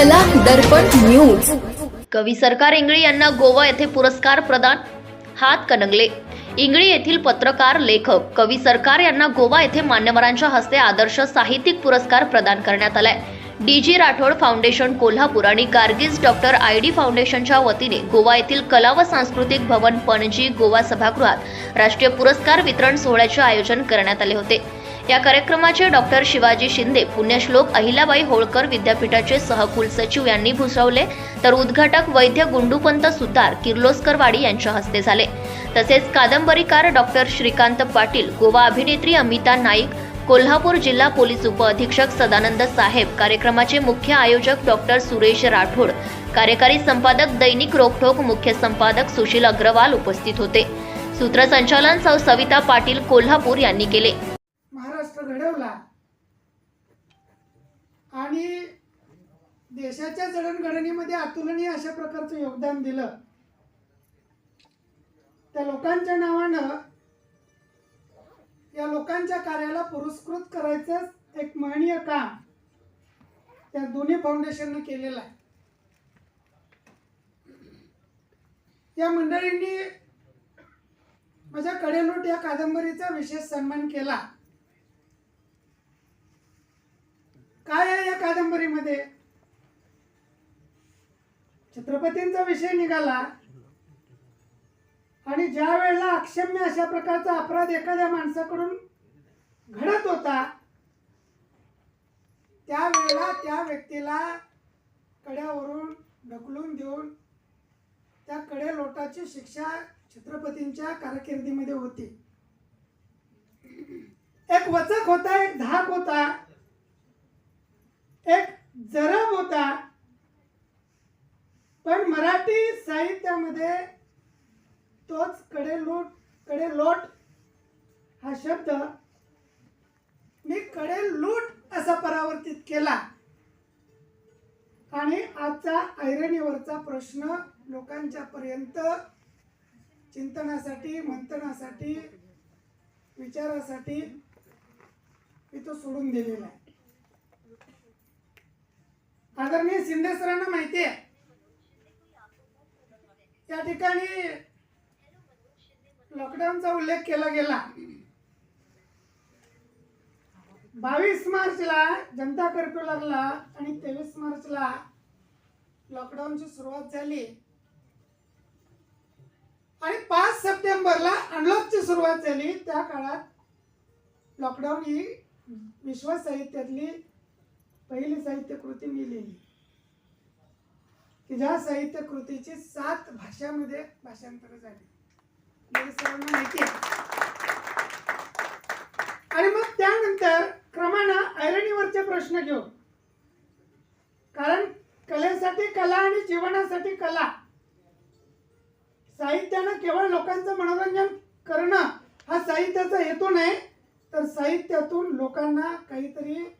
कला दर्पण न्यूज. कवी सरकार इंगळी यांना गोवा येथे पुरस्कार प्रदान. हात कणंगले. इंगळी येथील पत्रकार लेखक कवी सरकार यांना गोवा येथे मान्यवरांच्या हस्ते आदर्श साहित्यिक पुरस्कार प्रदान करण्यात आलाय. D G Rathod foundation Kolhapur आणि गार्गीज डॉक्टर आय डी फाउंडेशनच्या वतीने गोवा येथील कला व सांस्कृतिक भवन पणजी गोवा सभागृहात राष्ट्रीय पुरस्कार वितरण सोहळ्याचे आयोजन करण्यात आले होते. या कार्यक्रमाचे डॉक्टर शिवाजी शिंदे पुण्यश्लोक अहिल्याबाई होळकर विद्यापीठाचे सहकुलसचिव यांनी भुसवले. तर उद्घाटक वैद्य गुंडूपंत सुतार किर्लोस्करवाडी यांच्या हस्ते झाले. तसेच कादंबरीकार डॉक्टर श्रीकांत पाटील गोवा अभिनेत्री अमिता नाईक कोल्हापूर जिल्हा पोलीस उपअधीक्षक सदानंद साहेब कार्यक्रमाचे मुख्य आयोजक डॉक्टर सुरेश राठोड कार्यकारी संपादक दैनिक रोखोक मुख्य संपादक सुशील अग्रवाल उपस्थित होते. सूत्रसंचालन सौ सविता पाटील कोल्हापूर यांनी केले. महाराष्ट्र घडवला. आणि देशाच्या जडणघडणीमध्ये अतुलनीय अशा प्रकारचं योगदान दिलं. त्या लोकांच्या नावानं या लोकांच्या कार्याला पुरस्कृत करायचं एक महनीय काम त्या दोन्ही फाउंडेशननं केलेलं आहे. या मंडळींनी माझ्या कडेलोट या कादंबरीचा विशेष सन्मान केला काय आहे या मध्ये. छत्रपतींचा विषय निघाला. आणि ज्या वेळेला अक्षम्य अशा प्रकारचा अपराध एखाद्या माणसाकडून घडत होता त्यावेळेला त्या व्यक्तीला कड्यावरून ढकलून देऊन त्या कडे लोटाची शिक्षा छत्रपतींच्या कारकिर्दीमध्ये होती. एक वचक होता एक धाक होता. जरब होता. पण मराठी साहित्यामध्ये तोच कडेलोटकडे लोट हा शब्द मी कडे लूट असा परावर्तित केला. आणि आजचा ऐरणीवरचा प्रश्न लोकांच्या पर्यंत चिंतनासाठी मंथनासाठी विचारासाठी मी तो सोडून दिलेला आहे. आदरणीय शिंदे सरांना माहिती आहे. त्या ठिकाणी लॉकडाऊनचा उल्लेख केला गेला. बावीस मार्चला जनता कर्फ्यू लागला आणि तेवीस मार्चला लॉकडाऊनची सुरुवात झाली. आणि पाच सप्टेंबरला अनलॉकची सुरुवात झाली. त्या काळात लॉकडाऊन ही विश्व साहित्यातली पहिली साहित्य कृती मी लिहिली की ज्या साहित्य कृतीची सात भाषामध्ये भाषांतर झाली. म्हणजे सर्वांना माहिती आहे. आणि मग त्यानंतर क्रमानं ऐरणीवरचे प्रश्न घेऊ. कारण कलेसाठी कला आणि जीवनासाठी कला. साहित्यानं केवळ लोकांचं मनोरंजन करणं हा साहित्याचा हेतू नाही तर साहित्यातून लोकांना काहीतरी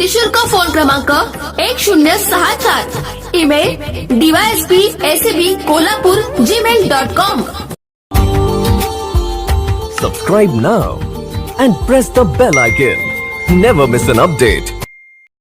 निशुल्क फ़ोन क्रमांक एक शून्य सहा सात email DYSP S A B Kolhapur Gmail dot com subscribe now and press the bell icon never miss an update